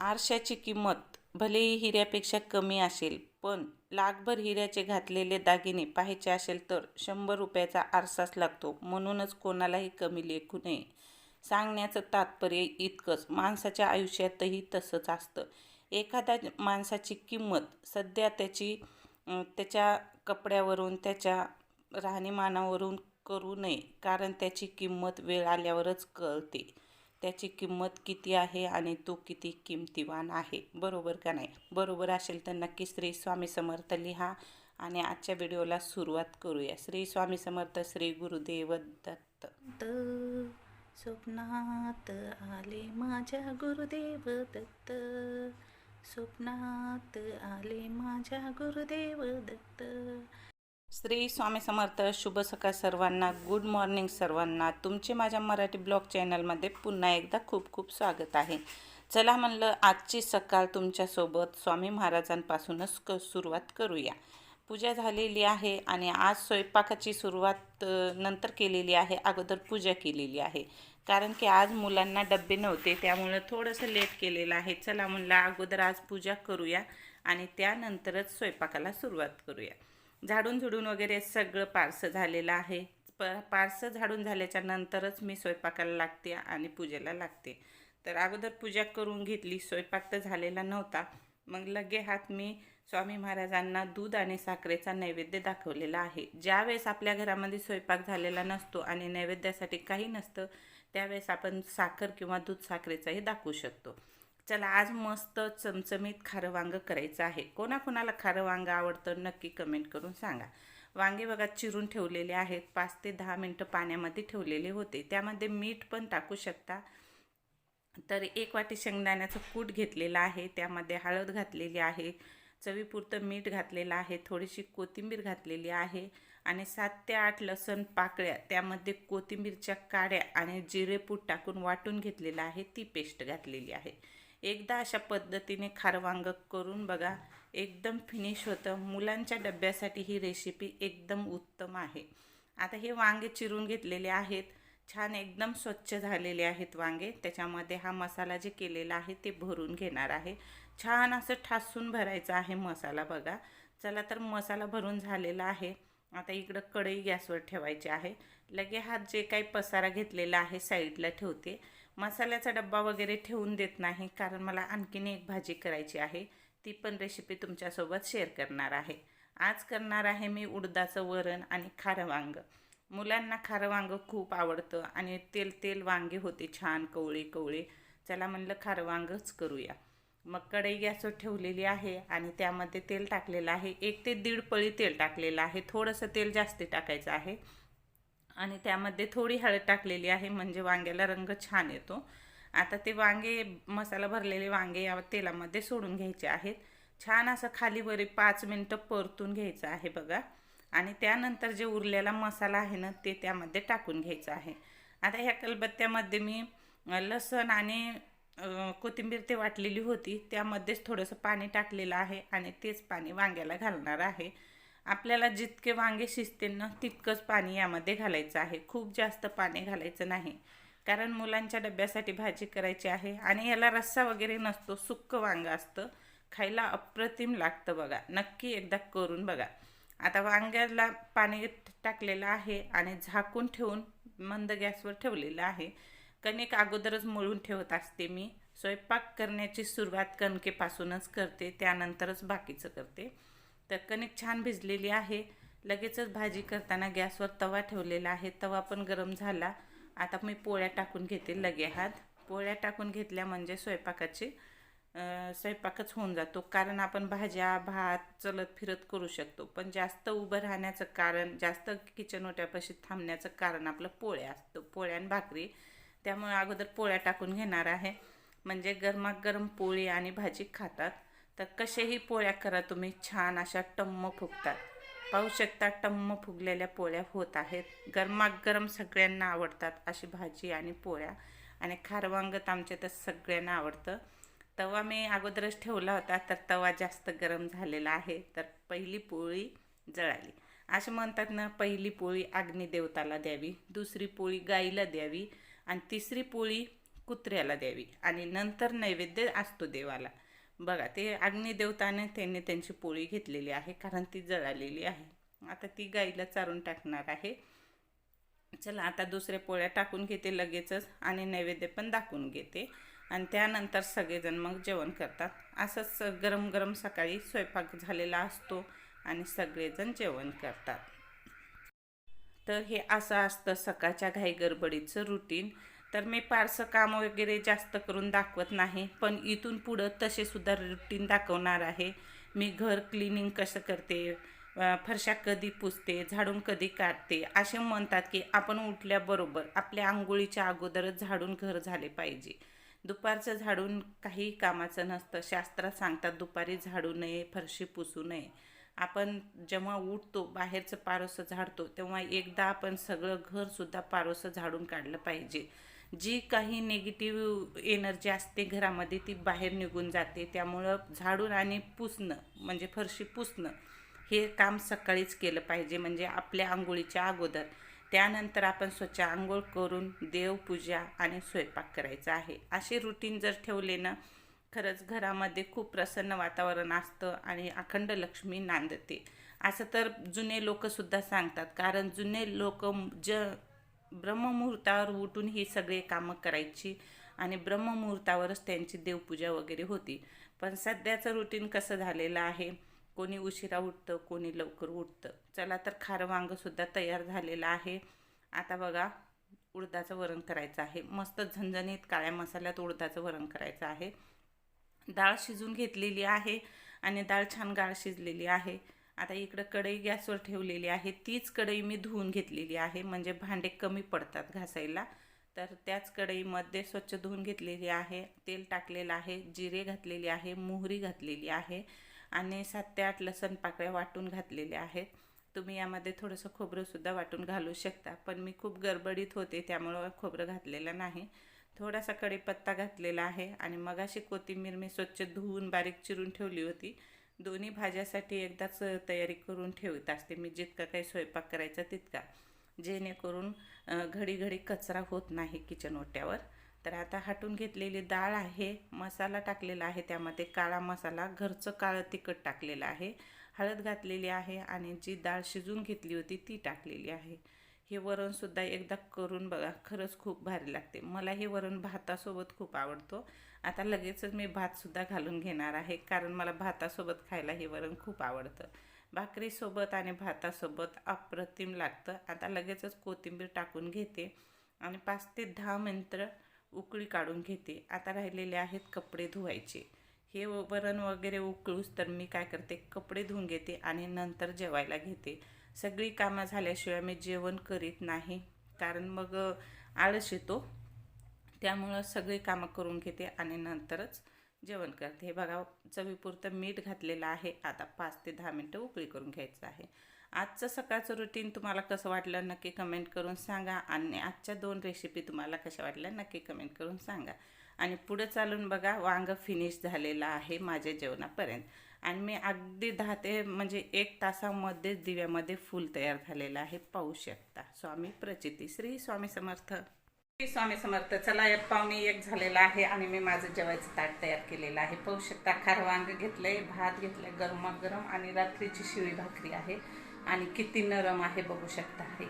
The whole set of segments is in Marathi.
आरशाची किंमत भलेही हिऱ्यापेक्षा कमी असेल पण लाखभर हिऱ्याचे घातलेले दागिने पाहायचे असेल तर शंभर रुपयाचा आरसाच लागतो. म्हणूनच कोणालाही कमी लेखू नये. सांगण्याचं तात्पर्य इतकंच. माणसाच्या आयुष्यातही तसंच असतं. एखाद्या माणसाची किंमत सध्या त्याची त्याच्या कपड्यावरून त्याच्या राहणीमानावरून करू नये कारण त्याची किंमत वेळ आल्यावरच कळते. त्याची किंमत किती आहे आणि तो किती किमतीवान आहे? बरोबर का नाही? बरोबर असेल तर नक्की श्री स्वामी समर्थ लिहा आणि आजच्या व्हिडिओला सुरुवात करूया. श्री स्वामी समर्थ श्री गुरुदेव दत्त. स्वप्नात आले माझ्या गुरुदेव दत्त. स्वप्नात आले माझ्या गुरुदेव दत्त. श्री स्वामी समर्थ शुभ सकाळ सर्वांना गुड मॉर्निंग सर्वांना. तुमचे माझ्या मराठी ब्लॉग चॅनलमध्ये पुन्हा एकदा खूप खूप स्वागत आहे. चला म्हणलं आजची सकाळ तुमच्यासोबत स्वामी महाराजांपासूनच क सुरुवात करूया. पूजा झालेली आहे आणि आज स्वयंपाकाची सुरुवात नंतर केलेली आहे अगोदर पूजा केलेली आहे. कारण की आज मुलांना डबे नव्हते त्यामुळं थोडंसं लेट केलेलं आहे. चला म्हणलं अगोदर आज पूजा करूया आणि त्यानंतरच स्वयंपाकाला सुरुवात करूया. झाडून झुडून वगैरे सगळं पारसं झालेलं आहे. प पारसं झाडून झाल्याच्या नंतरच मी स्वयंपाकाला लागते आणि पूजेला लागते. तर अगोदर पूजा करून घेतली स्वयंपाक तर झालेला नव्हता. मग लगे हात मी स्वामी महाराजांना दूध आणि साखरेचा नैवेद्य दाखवलेला आहे. ज्यावेळेस आपल्या घरामध्ये स्वयंपाक झालेला नसतो आणि नैवेद्यासाठी काही नसतं त्यावेळेस आपण साखर किंवा दूध साखरेचाही दाखवू शकतो. चला आज मस्त चमचमीत खारं वांगं करायचं आहे. कोणाकोणाला खारं वांगं आवडतं नक्की कमेंट करून सांगा. वांगे बघा चिरून ठेवलेले आहेत. पाच ते दहा मिनटं पाण्यामध्ये ठेवलेले होते. त्यामध्ये मीठ पण टाकू शकता. तर एक वाटी शेंगदाण्याचं कूट घेतलेलं आहे. त्यामध्ये हळद घातलेली आहे. चवीपुरतं मीठ घातलेलं आहे. थोडीशी कोथिंबीर घातलेली आहे. आणि सात ते आठ लसण पाकळ्या त्यामध्ये कोथिंबीरच्या काड्या आणि जिरेपूट टाकून वाटून घेतलेलं आहे. ती पेस्ट घातलेली आहे. एकदा अशा पद्धतीने खारवांग करून बघा एकदम फिनिश होतं. मुलांच्या डब्यासाठी ही रेसिपी एकदम उत्तम आहे. आता हे वांगे चिरून घेतलेले आहेत. छान एकदम स्वच्छ झालेले आहेत वांगे. त्याच्यामध्ये हा मसाला जे केलेला आहे ते भरून घेणार आहे. छान असं ठासून भरायचं आहे मसाला बघा. चला तर मसाला भरून झालेला आहे. आता इकडं कढई गॅसवर ठेवायची आहे. लगे हा जे काही पसारा घेतलेला आहे साईडला ठेवते. मसाल्याचा डब्बा वगैरे ठेवून देत नाही कारण मला आणखीन एक भाजी करायची आहे. ती पण रेसिपी तुमच्यासोबत शेअर करणार आहे. आज करणार आहे मी उडदाचं वरण आणि खारं वांग. मुलांना खारं वांग खूप आवडतं आणि तेल तेल वांगे होते छान कवळे कवळे. चला म्हणलं खारं वांगच करूया. मग कढई गॅसवर ठेवलेली आहे आणि त्यामध्ये तेल टाकलेलं आहे. एक ते दीड पळी तेल टाकलेलं आहे. थोडंसं तेल जास्त टाकायचं आहे. आणि त्यामध्ये थोडी हळद टाकलेली आहे म्हणजे वांग्याला रंग छान येतो. आता ते वांगे मसाला भरलेले वांगे या तेलामध्ये सोडून घ्यायचे आहेत. छान असं खाली वरी पाच मिनटं परतून घ्यायचं आहे बघा. आणि त्यानंतर जे उरलेला मसाला आहे ना ते त्यामध्ये टाकून घ्यायचं आहे. आता ह्या कलबत्त्यामध्ये मी लसण आणि कोथिंबीर ते वाटलेली होती त्यामध्येच थोडंसं पाणी टाकलेलं आहे आणि तेच पाणी वांग्याला घालणार आहे. आपल्याला जितके वांगे शिजतील ना तितकंच पाणी यामध्ये घालायचं आहे. खूप जास्त पाणी घालायचं नाही. कारण मुलांच्या डब्यासाठी भाजी करायची आहे आणि याला रस्सा वगैरे नसतो सुक्क वांगं असतं. खायला अप्रतिम लागतं बघा. नक्की एकदा करून बघा. आता वांग्याला पाणी टाकलेलं आहे आणि झाकून ठेवून मंद गॅसवर ठेवलेलं आहे. कणिक अगोदरच मळून ठेवत असते मी. स्वयंपाक करण्याची सुरुवात कणकेपासूनच करते त्यानंतरच बाकीचं करते. तर कणिक छान भिजलेली आहे. लगेचच भाजी करताना गॅसवर तवा ठेवलेला आहे. तवा पण गरम झाला. आता मी पोळ्या टाकून घेते लगे हात. पोळ्या टाकून घेतल्या म्हणजे स्वयंपाकाची स्वयंपाकच होऊन जातो. कारण आपण भाज्या भात चलत फिरत करू शकतो. पण जास्त उभं राहण्याचं कारण जास्त किचन ओट्यापाशी थांबण्याचं कारण आपलं पोळ्या असतं. पोळ्या आणि भाकरी. त्यामुळे अगोदर पोळ्या टाकून घेणार आहे. म्हणजे गरमागरम पोळी आणि भाजी खातात. तर कसेही पोळ्या करा तुम्ही छान अशा टम्म फुगतात. पाहू शकता टम्म फुगलेल्या पोळ्या होत आहेत. गरमागरम सगळ्यांना आवडतात अशी भाजी आणि पोळ्या. आणि खारवांगत आमच्या तर सगळ्यांना आवडतं. तवा मी अगोदरच ठेवला होता तर तवा जास्त गरम झालेला आहे. तर पहिली पोळी जळाली. असे म्हणतात ना पहिली पोळी अग्निदेवताला द्यावी दुसरी पोळी गाईला द्यावी आणि तिसरी पोळी कुत्र्याला द्यावी. आणि नंतर नैवेद्य असतो देवाला. बघा ते अग्निदेवताने त्यांनी त्यांची पोळी घेतलेली आहे कारण ती जळालेली आहे. आता ती गाईला चारून टाकणार आहे. चला आता दुसऱ्या पोळ्या टाकून घेते लगेचच आणि नैवेद्य पण दाखवून घेते. आणि त्यानंतर सगळेजण मग जेवण करतात. असंच गरम गरम सकाळी स्वयंपाक झालेला असतो आणि सगळेजण जेवण करतात. तर हे असं असतं सकाळच्या घाई गडबडीचं रुटीन तर मी फारसं काम वगैरे जास्त करून दाखवत नाही पण इथून पुढं तसेसुद्धा रुटीन दाखवणार आहे. मी घर क्लिनिंग कसं करते फरशा कधी पुसते झाडून कधी काढते असे म्हणतात की आपण उठल्याबरोबर आपल्या आंघोळीच्या अगोदरच झाडून घर झाले पाहिजे. दुपारचं झाडून काही कामाचं नसतं शास्त्रात सांगतात दुपारी झाडू नये फरशी पुसू नये. आपण जेव्हा उठतो बाहेरचं पारोसं झाडतो तेव्हा एकदा आपण सगळं घरसुद्धा पारोसं झाडून काढलं पाहिजे. जी काही निगेटिव्ह एनर्जी असते घरामध्ये ती बाहेर निघून जाते. त्यामुळं झाडून आणि पुसणं म्हणजे फरशी पुसणं हे काम सकाळीच केलं पाहिजे. म्हणजे आपल्या आंघोळीच्या अगोदर. त्यानंतर आपण स्वच्छ आंघोळ करून देवपूजा आणि स्वयंपाक करायचा आहे. असे रुटीन जर ठेवले ना खरंच घरामध्ये खूप प्रसन्न वातावरण असतं आणि अखंड लक्ष्मी नांदते. असं तर जुने लोकसुद्धा सांगतात. कारण जुने लोक ज ब्रह्ममुहूर्तावर उठून ही सगळे कामं करायची आणि ब्रह्ममुहूर्तावरच त्यांची देवपूजा वगैरे होती. पण सध्याचं रुटीन कसं झालेलं आहे? कोणी उशिरा उठतं कोणी लवकर उठतं. चला तर खारं वांगंसुद्धा तयार झालेलं आहे. आता बघा उडदाचं वरण करायचं आहे. मस्त झणझणीत काळ्या मसाल्यात उडदाचं वरण करायचं आहे. डाळ शिजून घेतलेली आहे आणि डाळ छान गाळ शिजलेली आहे. आता इकडं कढई गॅसवर ठेवलेली आहे. तीच कढई मी धुवून घेतलेली आहे. म्हणजे भांडे कमी पडतात घासायला. तर त्याच कढईमध्ये स्वच्छ धुवून घेतलेली आहे. तेल टाकलेलं आहे. जिरे घातलेली आहे. मोहरी घातलेली आहे. आणि सात ते आठ लसण पाकळ्या वाटून घातलेल्या आहेत. तुम्ही यामध्ये थोडंसं खोबरंसुद्धा वाटून घालू शकता. पण मी खूप गडबडीत होते त्यामुळं खोबरं घातलेलं नाही. थोडासा कढीपत्ता घातलेला आहे. आणि मगाशी कोथिंबीर मी स्वच्छ धुवून बारीक चिरून ठेवली होती. दोन्ही भाज्यासाठी एकदाच तयारी करून ठेवत असते. मी जितका काही स्वयंपाक करायचा तितका. जेणेकरून घडी घडी कचरा होत नाही किचन ओट्यावर. तर आता हाटून घेतलेली डाळ आहे मसाला टाकलेला आहे त्यामध्ये. काळा मसाला घरचं काळं तिखट टाकलेलं आहे. हळद घातलेली आहे आणि जी डाळ शिजून घेतली होती ती टाकलेली आहे. हे वरणसुद्धा एकदा करून बघा खरंच खूप भारी लागते. मला हे वरण भातासोबत खूप आवडतो. आता लगेचच मी भातसुद्धा घालून घेणार आहे कारण मला भातासोबत खायला हे वरण खूप आवडतं. भाकरीसोबत आणि भातासोबत अप्रतिम लागतं. आता लगेचच कोथिंबीर टाकून घेते आणि पाच ते दहा मिनटं उकळी काढून घेते. आता राहिलेले आहेत कपडे धुवायचे. हे वरण वगैरे उकळूस तर मी काय करते कपडे धुवून घेते आणि नंतर जेवायला घेते. सगळी कामं झाल्याशिवाय मी जेवण करीत नाही. कारण मग आळस येतो. त्यामुळं सगळी कामं करून घेते आणि नंतरच जेवण करते. हे बघा चवीपुरतं मीठ घातलेलं आहे. आता पाच ते दहा मिनटं उकळी करून घ्यायचं आहे. आजचं सकाळचं रुटीन तुम्हाला कसं वाटलं नक्की कमेंट करून सांगा. आणि आजच्या दोन रेसिपी तुम्हाला कशा वाटल्या नक्की कमेंट करून सांगा. आणि पुढं चालून बघा वांग फिनिश झालेलं आहे माझ्या जेवणापर्यंत. आणि मी अगदी दहा ते म्हणजे एक तासामध्येच दिव्यामध्ये फुल तयार झालेलं आहे. पाहू शकता. स्वामी प्रचिती. श्री स्वामी समर्थ. श्री स्वामी समर्थ. चला एक पाहुणे एक झालेला आहे आणि मी माझं जेवायचं ताट तयार केलेलं आहे. पाहू शकता खार वांग घेतलंय भात घेतलंय गरमागरम आणि रात्रीची शिळी भाकरी आहे. आणि किती नरम आहे बघू शकता हे.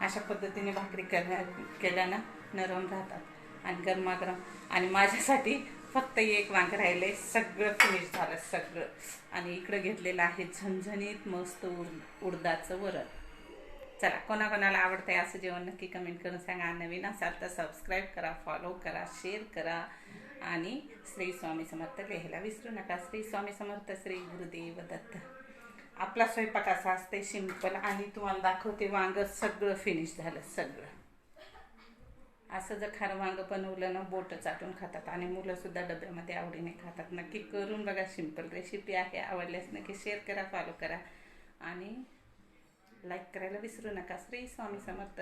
अशा पद्धतीने भाकरी करण्या केल्यानं नरम राहतात. आणि गरमागरम. आणि माझ्यासाठी फक्त एक वांग राहिले सगळं फिनिश झालं सगळं. आणि इकडं घेतलेलं आहे झणझणीत मस्त उड उडदाचं वरण. चला कोणाकोणाला आवडतं आहे असं जेवण नक्की कमेंट करून सांगा. नवीन असाल तर सबस्क्राईब करा फॉलो करा शेअर करा. आणि श्री स्वामी समर्थ लिहायला विसरू नका. श्री स्वामी समर्थ श्री गुरुदेव दत्त. आपला स्वयंपाक असा असते सिंपल आणि तुम्हाला दाखवते वांग सगळं फिनिश झालं सगळं. असं जर खारं वांग बनवलं ना बोटं चाटून खातात. आणि मुलंसुद्धा डब्यामध्ये आवडीने खातात. नक्की करून बघा सिंपल रेसिपी आहे आवडल्यास नक्की शेअर करा फॉलो करा. आणि लाईक करायला विसरू नका. श्री स्वामी समर्थ.